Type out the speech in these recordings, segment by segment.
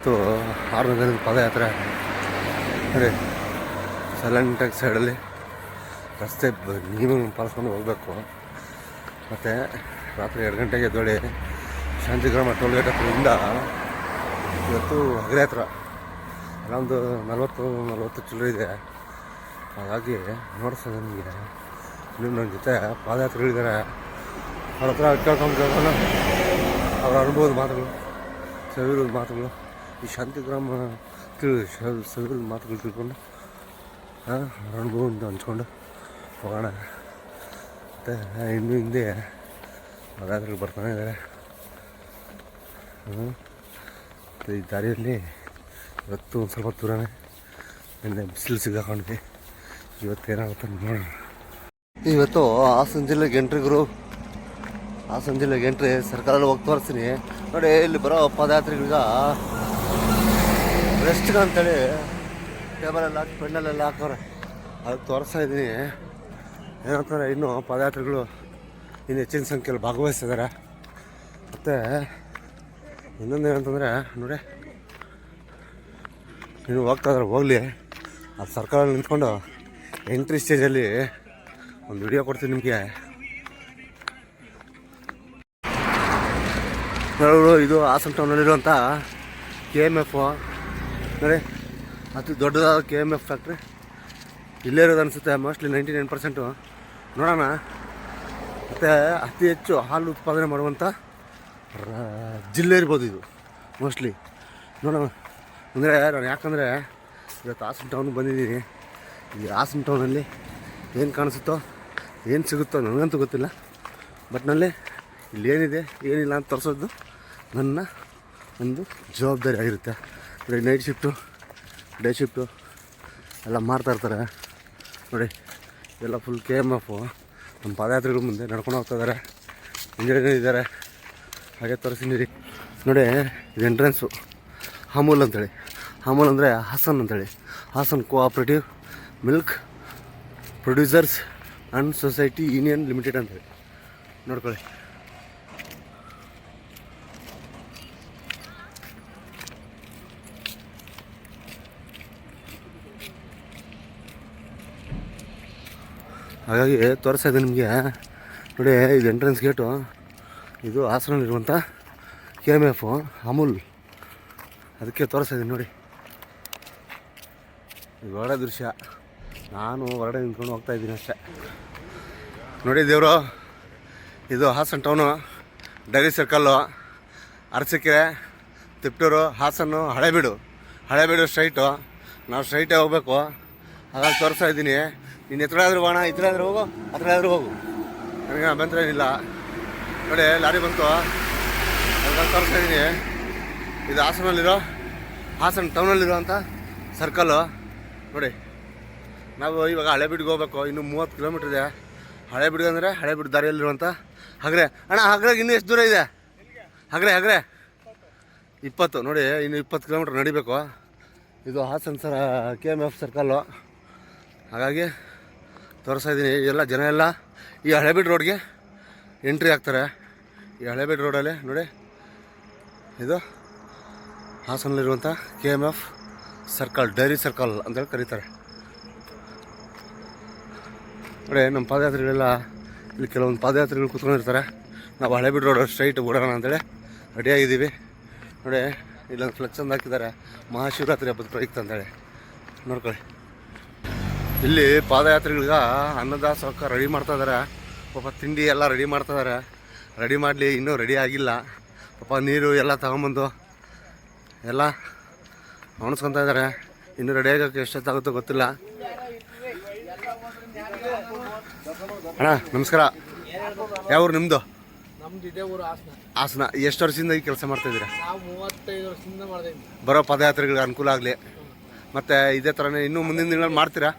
ಮತ್ತು ಆರು ದಿನದ ಪಾದಯಾತ್ರೆ. ಅದೇ ಸೈಲೆಂಟಾಗಿ ಸೈಡಲ್ಲಿ ರಸ್ತೆ ನಿಯಮಗಳನ್ನು ಪಾಲಿಸ್ಕೊಂಡು ಹೋಗಬೇಕು. ಮತ್ತು ರಾತ್ರಿ ಎರಡು ಗಂಟೆಗೆ ಎದ್ದೇಳಿ ಶಾಂತಿಗ್ರಾಮ ಟೋಲ್ ಗೇಟ್ ಹತ್ರದಿಂದ ಇವತ್ತು ಹಗರೆ ಹತ್ರ ಅಲ್ಲೊಂದು ನಲ್ವತ್ತು ನಲ್ವತ್ತು ಚಿಲ್ಲರೆ ಇದೆ. ಹಾಗಾಗಿ ನೋಡಿಸ್ತದೆ ನಿಮಗೆ. ನೀವು ನನ್ನ ಜೊತೆ ಪಾದಯಾತ್ರೆಗಳಿದ್ದಾರೆ. ಅವ್ರ ಹತ್ರ ಕೇಳ್ಕೊಂಡು ಕೇಳ್ಕೊಂಡು ಅವ್ರ ಅನುಭವದ ಮಾತುಗಳು ಸವಿರೋದು ಮಾತುಗಳು. ಈ ಶಾಂತಿಗ್ರಾಮ ತಿಳಿ ಸವಿರದ ಮಾತುಗಳು ತಿಳ್ಕೊಂಡು ಹಾಂ, ಅನುಭವ ಅಂತ ಹಂಚ್ಕೊಂಡು ಹೋಗೋಣ. ಮತ್ತು ಇನ್ನು ಹಿಂದೆ ಮಗಾದ್ರಲ್ಲಿ ಬರ್ತಾನೆ ಇದ್ದಾರೆ ಹ್ಞೂ ಮತ್ತು ಈ ದಾರಿಯಲ್ಲಿ ಇವತ್ತು ಒಂದು ಸ್ವಲ್ಪ ದೂರನೇ ಹಿಂದೆ ಬಿಸಿಲು ಸಿಗಾಕೊಂಡ್ವಿ ಇವತ್ತು ಏನಾಗುತ್ತೆ ನೋಡೋಣ. ಇವತ್ತು ಹಾಸನ ಜಿಲ್ಲೆಗೆ ಎಂಟ್ರಿಗರು ಹಾಸನ ಜಿಲ್ಲೆ ಎಂಟ್ರಿ ಸರ್ಕಾರದಲ್ಲಿ ಹೋಗಿ ತೋರಿಸ್ತೀನಿ ನೋಡಿ, ಇಲ್ಲಿ ಬರೋ ಪಾದಯಾತ್ರಿಗಳೀಗ ರೆಸ್ಟ್ಗೆ ಅಂತೇಳಿ ಟೇಬಲೆಲ್ಲ ಹಾಕಿ ಪೆಂಡಲೆಲ್ಲ ಹಾಕೋರೆ ಅದು ತೋರಿಸ್ತಾ ಇದ್ದೀನಿ. ಏನಂತಾರೆ ಇನ್ನೂ ಪದಾರ್ಥಗಳು ಇನ್ನು ಹೆಚ್ಚಿನ ಸಂಖ್ಯೆಯಲ್ಲಿ ಭಾಗವಹಿಸ್ತಿದ್ದಾರೆ. ಮತ್ತು ಇನ್ನೊಂದು ಏನಂತಂದರೆ ನೋಡಿ. ನೀನು ಹೋಗ್ತಾ ಇದ್ರೆ ಹೋಗಲಿ. ಅದು ಸರ್ಕಾರ ನಿಂತ್ಕೊಂಡು ಎಂಟ್ರಿ ಸ್ಟೇಜಲ್ಲಿ ಒಂದು ವಿಡಿಯೋ ಕೊಡ್ತೀನಿ ನಿಮಗೆ. ಇದು ಹಾಸನ ಟೌನಲ್ಲಿರುವಂಥ ಕೆ ಎಂ ಎಫ್ ನೋಡಿ ಅತಿ ದೊಡ್ಡದಾದ ಕೆ ಎಂ ಎಫ್ ಫ್ಯಾಕ್ಟ್ರಿ ಇಲ್ಲೇ ಇರೋದು ಅನಿಸುತ್ತೆ ಮೋಸ್ಟ್ಲಿ ನೈಂಟಿ ನೈನ್ ಪರ್ಸೆಂಟು ನೋಡೋಣ. ಮತ್ತು ಅತಿ ಹೆಚ್ಚು ಹಾಲು ಉತ್ಪಾದನೆ ಮಾಡುವಂಥ ಜಿಲ್ಲೆ ಇರ್ಬೋದು ಇದು ಮೋಸ್ಟ್ಲಿ ನೋಡೋಣ. ಅಂದರೆ ನಾನು ಯಾಕಂದರೆ ಇವತ್ತು ಹಾಸನ ಟೌನ್ಗೆ ಬಂದಿದ್ದೀನಿ. ಈ ಹಾಸನ ಟೌನಲ್ಲಿ ಏನು ಕಾಣಿಸುತ್ತೋ, ಏನು ಸಿಗುತ್ತೋ ನನಗಂತೂ ಗೊತ್ತಿಲ್ಲ. ಬಟ್ನಲ್ಲಿ ಇಲ್ಲಿ ಏನಿದೆ ಏನಿಲ್ಲ ಅಂತ ತೋರಿಸೋದು ನನ್ನ ಒಂದು ಜವಾಬ್ದಾರಿ ಆಗಿರುತ್ತೆ. ನೋಡಿ ನೈಟ್ ಶಿಫ್ಟು ಡೇ ಶಿಫ್ಟು ಎಲ್ಲ ಮಾಡ್ತಾ ಇರ್ತಾರೆ. ನೋಡಿ, ಎಲ್ಲ ಫುಲ್ ಕೆ ಎಂ ಎಫು ನಮ್ಮ ಪಾದಯಾತ್ರೆಗಳು ಮುಂದೆ ನಡ್ಕೊಂಡು ಹೋಗ್ತಾ ಇದ್ದಾರೆ. ಇಂಜಿನಿಯರ್ ಇದ್ದಾರೆ. ಹಾಗೆ ತೋರಿಸಿದ್ದೀರಿ ನೋಡಿ, ಇದು ಎಂಟ್ರೆನ್ಸು ಅಮೂಲ್ ಅಂತೇಳಿ. ಅಮೂಲ್ ಅಂದರೆ ಹಾಸನ್ ಅಂತೇಳಿ. Hassan cooperative milk producers and society union limited ಅಂತೇಳಿ. ನೋಡ್ಕೊಳ್ಳಿ. ಹಾಗಾಗಿ ತೋರಿಸಿದೆ ನಿಮಗೆ. ನೋಡಿ, ಇದು ಎಂಟ್ರೆನ್ಸ್ ಗೇಟು ಇದು ಹಾಸನಲ್ಲಿರುವಂಥ ಕೆ ಎಂ ಎಫು ಅಮೂಲ್. ಅದಕ್ಕೆ ತೋರಿಸ್ತಾ ಇದ್ದೀನಿ ನೋಡಿ. ಇದು ಒಳ್ಳೆ ದೃಶ್ಯ. ನಾನು ಹೊರಗಡೆ ನಿಂತ್ಕೊಂಡು ಹೋಗ್ತಾ ಇದ್ದೀನಿ ಅಷ್ಟೇ. ನೋಡಿ ದೇವರು, ಇದು Hassan town dairy circle Arsikere, Tiptur Hassan Halebidu. Halebidu straight ನಾವು ಸ್ಟ್ರೈಟೇ ಹೋಗಬೇಕು. ಹಾಗಾಗಿ ತೋರಿಸ್ತಾ ಇದ್ದೀನಿ. ನೀನು ಎತ್ತರ ಆದರೂ ಹೋಗೋಣ ಈ ಥರ ಆದರೂ ಹೋಗು ಆದರೂ ಹೋಗು. ನನಗೆ ಅಭ್ಯಂತರ ಏನಿಲ್ಲ. ನೋಡಿ, ಲಾರಿ ಬಂತು. ಅದಕ್ಕೆ ತೋರಿಸ್ತಾ ಇದ್ದೀನಿ. ಇದು ಹಾಸನಲ್ಲಿರೋ, ಹಾಸನ ಟೌನಲ್ಲಿರೋ ಅಂತ ಸರ್ಕಲ್ಲು ನೋಡಿ, ನಾವು ಇವಾಗ ಹಳೆಬಿಡ್ಗೆ ಹೋಗ್ಬೇಕು. ಇನ್ನು ಮೂವತ್ತು ಕಿಲೋಮೀಟ್ರ್ ಇದೆ. ಹಳೇಬೀಡು ಅಂದರೆ ಹಳೇಬೀಡು ದಾರಿಯಲ್ಲಿರುವಂಥ ಹಗ್ರೆ. ಅಣ್ಣ, ಹಗ್ರೆಗೆ ಇನ್ನೂ ಎಷ್ಟು ದೂರ ಇದೆ? ಹಗ್ರೆ ಹಗ್ರೆ. ಇಪ್ಪತ್ತು. ನೋಡಿ, ಇನ್ನು ಇಪ್ಪತ್ತು ಕಿಲೋಮೀಟ್ರ್ ನಡಿಬೇಕು. ಇದು ಹಾಸನ ಸರ ಕೆ ಎಂ ಎಫ್ ಸರ್ಕಲ್ಲು ಹಾಗಾಗಿ ತೋರಿಸ್ತಾ ಇದ್ದೀನಿ. ಎಲ್ಲ ಜನ ಎಲ್ಲ ಈ ಹಳೇಬೀಡು ರೋಡ್ಗೆ ಎಂಟ್ರಿ ಆಗ್ತಾರೆ. ಈ ಹಳೇಬೀಡು ರೋಡಲ್ಲಿ ನೋಡಿ. ಇದು ಹಾಸನಲ್ಲಿರುವಂಥ K M F circle, dairy circle ಅಂತೇಳಿ ಕರೀತಾರೆ. ನೋಡಿ, ನಮ್ಮ ಪಾದಯಾತ್ರಿಗಳೆಲ್ಲ ಇಲ್ಲಿ ಕೆಲವೊಂದು ಪಾದಯಾತ್ರಿಗಳು ಕೂತ್ಕೊಂಡಿರ್ತಾರೆ. ನಾವು ಹಳೇಬೀಡು ರೋಡ್ ಸ್ಟ್ರೈಟ್ ಓಡೋಣ ಅಂತೇಳಿ ರೆಡಿಯಾಗಿದ್ದೀವಿ ನೋಡಿ, ಇಲ್ಲೊಂದು ಫ್ಲೆಕ್ಸ್ ಒಂದು ಹಾಕಿದ್ದಾರೆ. ಮಹಾಶಿವರಾತ್ರಿ ಹಬ್ಬದ ಪ್ರಯುಕ್ತ ಅಂತೇಳಿ. ನೋಡ್ಕೊಳ್ಳಿ. ಇಲ್ಲಿ ಪಾದಯಾತ್ರೆಗಳಿಗ ಅನ್ನದಾಸೋಹಕ್ಕೆ ರೆಡಿ ಮಾಡ್ತಾ ಇದ್ದಾರೆ ಪಾಪ ತಿಂಡಿ ಎಲ್ಲ ರೆಡಿ ಮಾಡ್ತಾ ಇದ್ದಾರೆ ರೆಡಿ ಮಾಡಲಿ ಇನ್ನೂ ರೆಡಿ ಆಗಿಲ್ಲ. ಪಾಪ ನೀರು ಎಲ್ಲ ತಗೊಂಬಂದು ಎಲ್ಲ ಒಣಸ್ಕೊತಾ ಇದ್ದಾರೆ ಇನ್ನೂ ರೆಡಿ ಆಗೋಕ್ಕೆ ಎಷ್ಟೊತ್ತಾಗುತ್ತೋ ಗೊತ್ತಿಲ್ಲ. ಅಣ್ಣ ನಮಸ್ಕಾರ. ಯಾವ ಊರು ನಿಮ್ಮದು ಹಾಸನ. ಎಷ್ಟು ವರ್ಷದಿಂದ ಈ ಕೆಲಸ ಮಾಡ್ತಾ ಇದ್ವಿ ಬರೋ ಪಾದಯಾತ್ರೆಗಳಿಗೆ ಅನುಕೂಲ ಆಗಲಿ. ಮತ್ತು ಇದೇ ಥರನೇ ಇನ್ನೂ ಮುಂದಿನ ದಿನಗಳಲ್ಲಿ ಮಾಡ್ತೀರಾ?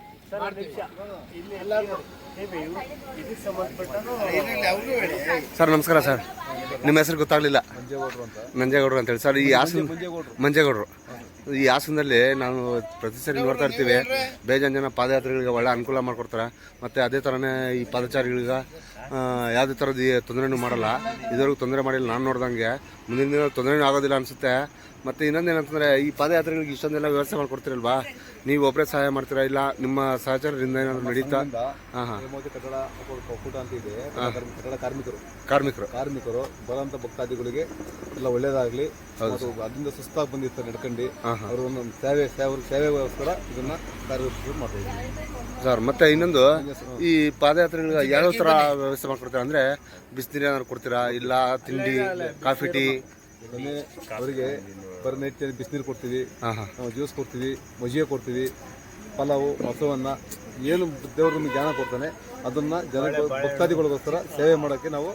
ಸರ್ ನಮಸ್ಕಾರ ಸರ್. ನಿಮ್ಮ ಹೆಸರು ಗೊತ್ತಾಗಲಿಲ್ಲ. ನಂಜೇಗೌಡರು ಅಂತೇಳಿ ಸರ್ ಈ ಹಾಸನ ಮಂಜೇಗೌಡರು. ಈ ಹಾಸನದಲ್ಲಿ ನಾವು ಪ್ರತಿ ಸರಿ ನೋಡ್ತಾ ಇರ್ತೀವಿ. ಬೇಜಾನ್ ಜನ ಪಾದಯಾತ್ರೆಗಳಿಗೆ ಒಳ್ಳೆ ಅನುಕೂಲ ಮಾಡಿಕೊಡ್ತಾರೆ. ಮತ್ತು ಅದೇ ಥರನೇ ಈ ಪಾದಚಾರಿಗಳಿಗೆ ಯಾವುದೇ ಥರದ ತೊಂದರೆನೂ ಮಾಡಲ್ಲ. ಇದುವರೆಗೂ ತೊಂದರೆ ಮಾಡಿಲ್ಲ ನಾನು ನೋಡ್ದಂಗೆ. ಮುಂದಿನ ದಿನ ತೊಂದರೆನೂ ಆಗೋದಿಲ್ಲ ಅನಿಸುತ್ತೆ. ಮತ್ತು ಇನ್ನೊಂದೇನಂತಂದರೆ ಈ ಪಾದಯಾತ್ರೆಗಳಿಗೆ ಇಷ್ಟೊಂದೆಲ್ಲ ವ್ಯವಸ್ಥೆ ಮಾಡಿಕೊಡ್ತೀರಲ್ವಾ? ನೀವು ಒಬ್ಬರೇ ಸಹಾಯ ಮಾಡ್ತೀರಾ ಇಲ್ಲ ನಿಮ್ಮ ಸಹಚರರಿಂದ ಏನಾದರೂ ನಡೀತಾ? ಹಾಂ ಹಾಂ ಕಟ್ಟಡ ಒಕ್ಕ- ಒಕ್ಕೂಟ ಅಂತ ಇದೆ. ಕಟ್ಟಡ ಕಾರ್ಮಿಕರು. ಕಾರ್ಮಿಕರು. ಕಾರ್ಮಿಕರು ಬರೋಂಥ ಭಕ್ತಾದಿಗಳಿಗೆ ಎಲ್ಲ ಒಳ್ಳೆಯದಾಗಲಿ ಅದು ಅದರಿಂದ ಸುಸ್ತಾಗಿ ಬಂದಿರ್ತಾರೆ ನಡ್ಕೊಂಡು. ಅವರು ಒಂದು ಸೇವೆ ಸೇವೆ ಸೇವೆಗೋಸ್ಕರ ಇದನ್ನ ಕಾರ್ಯ ಮಾಡ್ತಾ ಇದ್ದೀವಿ ಸರ್ ಮತ್ತೆ ಇನ್ನೊಂದು ಈ ಪಾದಯಾತ್ರೆಗಳಿಗೆ ಯಾವ್ಯಾವ ಥರ ವ್ಯವಸ್ಥೆ ಮಾಡ್ಕೊಡ್ತೀರಾ ಅಂದರೆ ಬಿಸಿನೀರು ಏನಾದ್ರು ಕೊಡ್ತೀರಾ? ಇಲ್ಲ ತಿಂಡಿ ಕಾಫಿ ಟೀ? ಅವರಿಗೆ ಪರ್ ನೈಟ್ ಬಿಸಿನೀರು ಕೊಡ್ತೀವಿ. ಜ್ಯೂಸ್ ಕೊಡ್ತೀವಿ ಮಜ್ಜಿಗೆ ಕೊಡ್ತೀವಿ ಪಲಾವು ಮೊಸವನ್ನ ಏನು ದೇವರು ನಮಗೆ ಜ್ಞಾನ ಕೊಡ್ತಾನೆ ಅದನ್ನ ಜನ ಭಕ್ತಾದಿಗಳಿಗೋಸ್ಕರ ಸೇವೆ ಮಾಡೋಕ್ಕೆ ನಾವು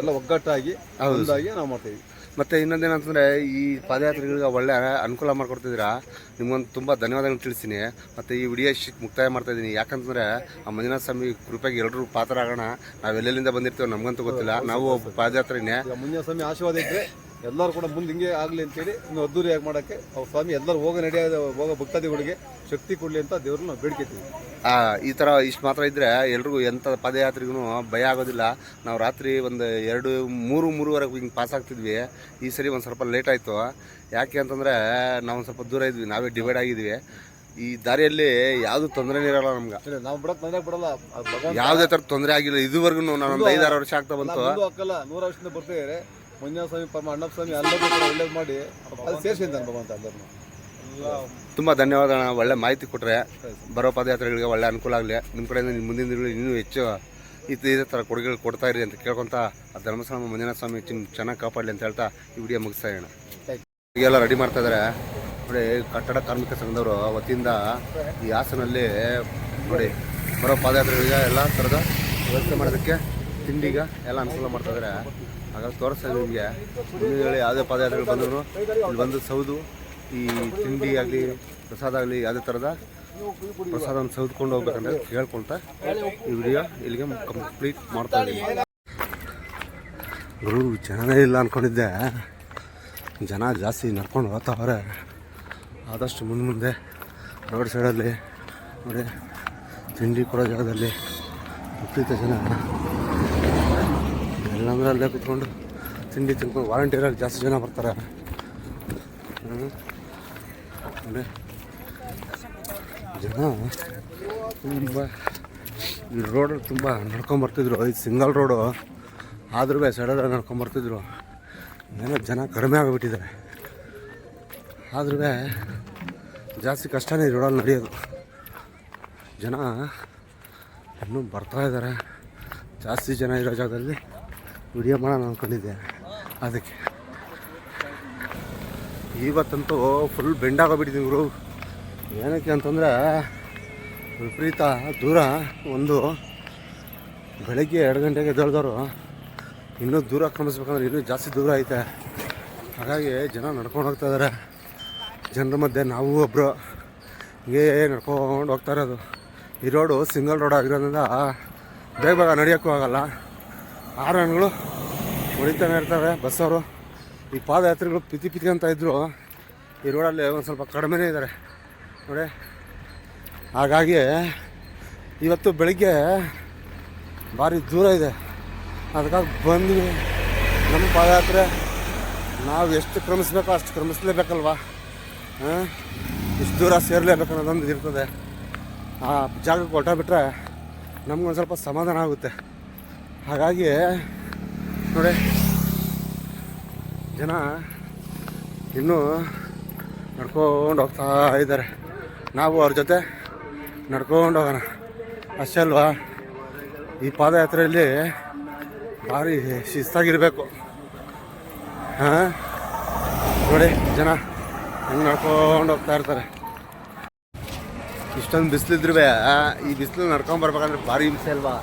ಎಲ್ಲ ಒಗ್ಗಟ್ಟಾಗಿ ಒಂದಾಗಿ ನಾವು ಮಾಡ್ತೀವಿ. ಮತ್ತೆ ಇನ್ನೊಂದೇನಂತಂದ್ರೆ ಈ ಪಾದಯಾತ್ರೆಗಳಿಗೆ ಒಳ್ಳೆ ಅನುಕೂಲ ಮಾಡಿಕೊಡ್ತಿದ್ದೀರಾ? ನಿಮ್ಗೊಂದು ತುಂಬ ಧನ್ಯವಾದಗಳು ತಿಳಿಸ್ತೀನಿ. ಮತ್ತೆ ಈ ವಿಡಿಯೋ ಶಿಕ್ ಮುಕ್ತಾಯ ಮಾಡ್ತಾ ಇದ್ದೀನಿ ಯಾಕಂತಂದ್ರೆ ಆ ಮಂಜುನಾಥ ಸ್ವಾಮಿ ಕೃಪೆಗೆ ಎಲ್ಲರೂ ಪಾತ್ರ ಆಗೋಣ ನಾವು ಎಲ್ಲೆಲ್ಲಿಂದ ಬಂದಿರ್ತೀವಿ ನಮಗಂತೂ ಗೊತ್ತಿಲ್ಲ. ನಾವು ಪಾದಯಾತ್ರೆನೇ. ಮಂಜುನಾಥ ಸ್ವಾಮಿ ಆಶೀರ್ವಾದ ಇದ್ರೆ ಎಲ್ಲರೂ ಕೂಡ ಮುಂದೆ ಹಿಂಗೆ ಆಗಲಿ ಅಂತೇಳಿ ಇನ್ನು ಅದ್ದೂರಿಯಾಗಿ ಮಾಡೋಕ್ಕೆ ಅವ್ರ ಸ್ವಾಮಿ ಎಲ್ಲರೂ ಹೋಗ ನಡೆಯೋದು ಹೋಗೋ ಭಕ್ತಾದಿಗಳಿಗೆ ಶಕ್ತಿ ಕೊಡಲಿ ಅಂತ ದೇವ್ರನ್ನ ಬೇಡ್ಕೊತೀವಿ ಈ ಥರ ಇಷ್ಟು ಮಾತ್ರ ಇದ್ದರೆ ಎಲ್ರಿಗೂ ಎಂಥ ಪದಯಾತ್ರಿಗೂ ಭಯ ಆಗೋದಿಲ್ಲ. ನಾವು ರಾತ್ರಿ ಒಂದು ಎರಡು ಮೂರು ಮೂರುವರೆಗೆ ಹಿಂಗೆ ಪಾಸ್ ಆಗ್ತಿದ್ವಿ. ಈ ಸರಿ ಒಂದು ಸ್ವಲ್ಪ ಲೇಟ್ ಆಯಿತು. ಯಾಕೆ ಅಂತಂದರೆ ನಾವು ಒಂದು ಸ್ವಲ್ಪ ದೂರ ಇದ್ವಿ ನಾವೇ ಡಿವೈಡ್ ಆಗಿದ್ವಿ. ಈ ದಾರಿಯಲ್ಲಿ ಯಾವುದು ತೊಂದರೆನೇ ಇರಲ್ಲ ನಮ್ಗೆ. ನಾವು ಬಿಡೋದು ಬಿಡಲ್ಲ. ಯಾವುದೇ ತರ ತೊಂದರೆ ಆಗಿಲ್ಲ ಇದುವರೆಗೂ ನಾನು ಒಂದು ಐದಾರು ವರ್ಷ ಆಗ್ತಾ ಬಂತು. ಹಾಕಲ್ಲ ನೂರು ವರ್ಷದಿಂದ ಬರ್ತಿದ್ದಾರೆ ಮಂಜುನಾಥ ಸ್ವಾಮಿ ಪರಮ ಅಣ್ಣಪ್ಪ ಸ್ವಾಮಿ ಅಲ್ಲೇ ಒಳ್ಳೇದು ಮಾಡಿ ಅದು ಸೇರಿಸಿದ್ದಾನೆ ಭಗವಂತ ಎಲ್ಲರನ್ನು ತುಂಬ ಧನ್ಯವಾದ ಅಣ್ಣ. ಒಳ್ಳೆ ಮಾಹಿತಿ ಕೊಟ್ಟರೆ ಬರೋ ಪಾದಯಾತ್ರೆಗಳಿಗೆ ಒಳ್ಳೆ ಅನುಕೂಲ ಆಗಲಿ. ನಿಮ್ಮ ಕಡೆಯಿಂದ ನಿಮ್ಮ ಮುಂದಿನ ದಿನಗಳು ಇನ್ನೂ ಹೆಚ್ಚು ಇದು ಇದೇ ಥರ ಕೊಡುಗೆಗಳು ಕೊಡ್ತಾ ಇರಿ ಅಂತ ಕೇಳ್ಕೊತ ಆ ಧರ್ಮಸ್ಥಳ ಮಂಜುನಾಥ ಸ್ವಾಮಿ ಚೆನ್ನಾಗಿ ಕಾಪಾಡಲಿ ಅಂತ ಹೇಳ್ತಾ ಈ ವಿಡಿಯೋ ಮುಗಿಸ್ತಾ ಇರೋಣ. ಎಲ್ಲ ರೆಡಿ ಮಾಡ್ತಾ ಇದ್ದಾರೆ ನೋಡಿ, ಕಟ್ಟಡ ಕಾರ್ಮಿಕ ಸಂಘದವರು ವತಿಯಿಂದ ಈ ಹಾಸನಲ್ಲಿ ನೋಡಿ, ಬರೋ ಪಾದಯಾತ್ರೆಗಳಿಗೆ ಎಲ್ಲ ಥರದ ವ್ಯವಸ್ಥೆ ಮಾಡೋದಕ್ಕೆ ತಿಂಡಿಗ ಎಲ್ಲ ಅನುಕೂಲ ಮಾಡ್ತಾ ಇದ್ದಾರೆ ಹಾಗಾಗಿ ತೋರಿಸ್ತಾ ನಿಮಗೆ. ಮುಂದಿನ ಯಾವುದೇ ಪಾದಯಾತ್ರೆಗಳು ಬಂದರೂ, ಇಲ್ಲಿ ಬಂದು ಸೌದು ಈ ತಿಂಡಿ ಆಗಲಿ, ಪ್ರಸಾದ ಆಗಲಿ ಯಾವುದೇ ಥರದ ಪ್ರಸಾದವನ್ನು ಸವಿದ್ಕೊಂಡು ಹೋಗ್ಬೇಕಂತ ಕೇಳ್ಕೊಳ್ತಾ ಈ ವಿಡಿಯೋ ಇಲ್ಲಿಗೆ ಕಂಪ್ಲೀಟ್ ಮಾಡ್ತಾ ಇದ್ದೀನಿ. ಗುರು, ಜನನೇ ಇಲ್ಲ ಅಂದ್ಕೊಂಡಿದ್ದೆ ಜನ ಜಾಸ್ತಿ ನಡ್ಕೊಂಡು ಹೋಗ್ತಾವ್ರೆ. ಆದಷ್ಟು ಮುಂದೆ ಮುಂದೆ ರೋಡ್ ಸೈಡಲ್ಲಿ ನೋಡಿ, ತಿಂಡಿ ಕೊಡೋ ಜಾಗದಲ್ಲಿ ವಿಪರೀತ ಜನ. ಎಲ್ಲಂದ್ರೆ ಅಲ್ಲೇ ಕುತ್ಕೊಂಡು ತಿಂಡಿ ತಿನ್ಕೊಂಡು ವಾಲಂಟಿಯರಾಗಿ ಜಾಸ್ತಿ ಜನ ಬರ್ತಾರೆ. ಜನ, ತುಂಬ, ಈ ರೋಡ್ ತುಂಬ ನಡ್ಕೊಂಬರ್ತಿದ್ರು ಇದು ಸಿಂಗಲ್ ರೋಡು ಆದ್ರೂ ಸೈಡಲ್ಲಿ ನಡ್ಕೊಂಬರ್ತಿದ್ರು ಏನೋ ಜನ ಕಡಿಮೆ ಆಗಿಬಿಟ್ಟಿದ್ದಾರೆ. ಆದ್ರೂ ಜಾಸ್ತಿ ಕಷ್ಟನೇ ರೋಡಲ್ಲಿ ನಡೆಯೋದು. ಜನ ಇನ್ನೂ ಬರ್ತಾ ಇದ್ದಾರೆ. ಜಾಸ್ತಿ ಜನ ಇರೋ ಜಾಗದಲ್ಲಿ ವಿಡಿಯೋ ಮಾಡೋಣ ಅಂದ್ಕೊಂಡಿದ್ದೆ ಅದಕ್ಕೆ. ಇವತ್ತಂತೂ ಫುಲ್ ಬೆಂಡಾಗೋಗ್ಬಿಟ್ಟಿದ್ದೀವಿ ಗುರು. ಏನಕ್ಕೆ ಅಂತಂದರೆ ವಿಪರೀತ ದೂರ ಒಂದು ಬೆಳಗ್ಗೆ ಎರಡು ಗಂಟೆಗೆ ಎದ್ದೇಳ್ದವರು ಇನ್ನೂ ದೂರ ಕ್ರಮಿಸ್ಬೇಕಂದ್ರೆ ಇನ್ನೂ ಜಾಸ್ತಿ ದೂರ ಐತೆ. ಹಾಗಾಗಿ ಜನ ನಡ್ಕೊಂಡು ಹೋಗ್ತಾ ಇದ್ದಾರೆ ಜನರ ಮಧ್ಯೆ ನಾವು ಒಬ್ಬರು ಹೀಗೆ ನಡ್ಕೊಂಡು ಹೋಗ್ತಾ ಇರೋದು. ಈ ರೋಡು ಸಿಂಗಲ್ ರೋಡ್ ಆಗಿರೋದ್ರಿಂದ ಬೇಗ ಬೇಗ ನಡೆಯೋಕ್ಕೂ ಆಗಲ್ಲ. ಆರನ್ಗಳು ಉಳಿತಾನೆ ಇರ್ತವೆ ಬಸ್ಸವರು ಈ ಪಾದಯಾತ್ರೆಗಳು ಪಿತಿ ಅಂತ ಇದ್ದರು ಈ ರೋಡಲ್ಲಿ ಒಂದು ಸ್ವಲ್ಪ ಕಡಿಮೆನೇ ಇದ್ದಾರೆ ನೋಡಿ. ಹಾಗಾಗಿ ಇವತ್ತು ಬೆಳಿಗ್ಗೆ ಭಾರಿ ದೂರ ಇದೆ. ಅದಕ್ಕಾಗಿ ಬಂದ್ವಿ ನಮ್ಮ ಪಾದಯಾತ್ರೆ ನಾವು ಎಷ್ಟು ಕ್ರಮಿಸ್ಬೇಕೋ ಅಷ್ಟು ಕ್ರಮಿಸಲೇಬೇಕಲ್ವಾ? ಹಾಂ? ಇಷ್ಟು ದೂರ ಸೇರಲೇಬೇಕು ಅನ್ನೋದೊಂದು ಇರ್ತದೆ. ಆ ಜಾಗಕ್ಕೆ ಹೊರಟಬಿಟ್ರೆ ನಮ್ಗೊಂದು ಸ್ವಲ್ಪ ಸಮಾಧಾನ ಆಗುತ್ತೆ. ಹಾಗಾಗಿ ನೋಡಿ. ಜನ ಇನ್ನೂ ನಡ್ಕೊಂಡು ಹೋಗ್ತಾ ಇದ್ದಾರೆ. ನಾವು ಅವ್ರ ಜೊತೆ ನಡ್ಕೊಂಡು ಹೋಗೋಣ. ಅಷ್ಟೇ ಅಲ್ವಾ? ಈ ಪಾದಯಾತ್ರೆಯಲ್ಲಿ ಭಾರಿ ಶಿಸ್ತಾಗಿರಬೇಕು. ಹಾಂ? ನೋಡಿ ಜನ ಹೆಂಗೆ ನಡ್ಕೊಂಡು ಹೋಗ್ತಾ ಇರ್ತಾರೆ. ಇಷ್ಟೊಂದು ಬಿಸಿಲಿದ್ರು ಈ ಬಿಸಿಲು ನಡ್ಕೊಂಡು ಬರ್ಬೇಕಂದ್ರೆ ಭಾರಿ ಹಿಂಸೆ ಅಲ್ವಾ?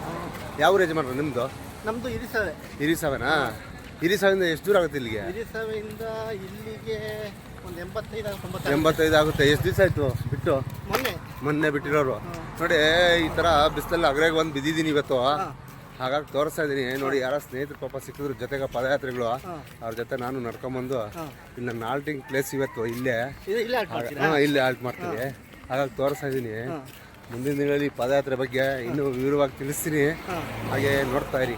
ಯಾವ ರೇಜ್ ಮಾಡ್ರಿ ನಿಮ್ಮದು ನಮ್ಮದು ಇರಿಸವೆ ಹಿರಿಸಾವೆನಾ ಹಿರಿಸಾವಿಂದ ಎಷ್ಟು ದೂರ ಆಗುತ್ತೆ ಇಲ್ಲಿಗೆ? ಇಲ್ಲಿಗೆ ಒಂದು ಎಂಬತ್ತೈದು ತೊಂಬತ್ತು ಎಂಬತ್ತೈದು ಆಗುತ್ತೆ. ಎಷ್ಟು ದಿವಸ ಆಯಿತು ಬಿಟ್ಟು? ಮೊನ್ನೆ. ಮೊನ್ನೆ ಬಿಟ್ಟಿರೋರು. ನೋಡಿ ಈ ಥರ ಬಿಸಿಲಲ್ಲಿ ಅಗ್ರಾಗ ಬಂದು ಬಿದ್ದಿದ್ದೀನಿ ಇವತ್ತು. ಹಾಗಾಗಿ ತೋರಿಸ್ತಾ ಇದ್ದೀನಿ. ನೋಡಿ ಯಾರ ಸ್ನೇಹಿತರು ಪಾಪ ಸಿಕ್ಕಿದ್ರು ಜೊತೆಗೆ ಪದಯಾತ್ರೆಗಳು. ಅವ್ರ ಜೊತೆ ನಾನು ನಡ್ಕೊಂಬಂದು ಇಲ್ಲಿ ನನ್ನ ಆಲ್ಟಿಂಗ್ ಪ್ಲೇಸ್ ಇವತ್ತು ಇಲ್ಲೇ. ಹಾಂ ಇಲ್ಲೇ ಆಲ್ಟ್ ಮಾಡ್ತೀನಿ ಹಾಗಾಗಿ ತೋರಿಸ್ತಾ ಇದ್ದೀನಿ. ಮುಂದಿನ ದಿನಗಳಲ್ಲಿ ಪದಯಾತ್ರೆ ಬಗ್ಗೆ ಇನ್ನೂ ವಿವರವಾಗಿ ತಿಳಿಸ್ತೀನಿ. ಹಾಗೆ ನೋಡ್ತಾ ಇರಿ.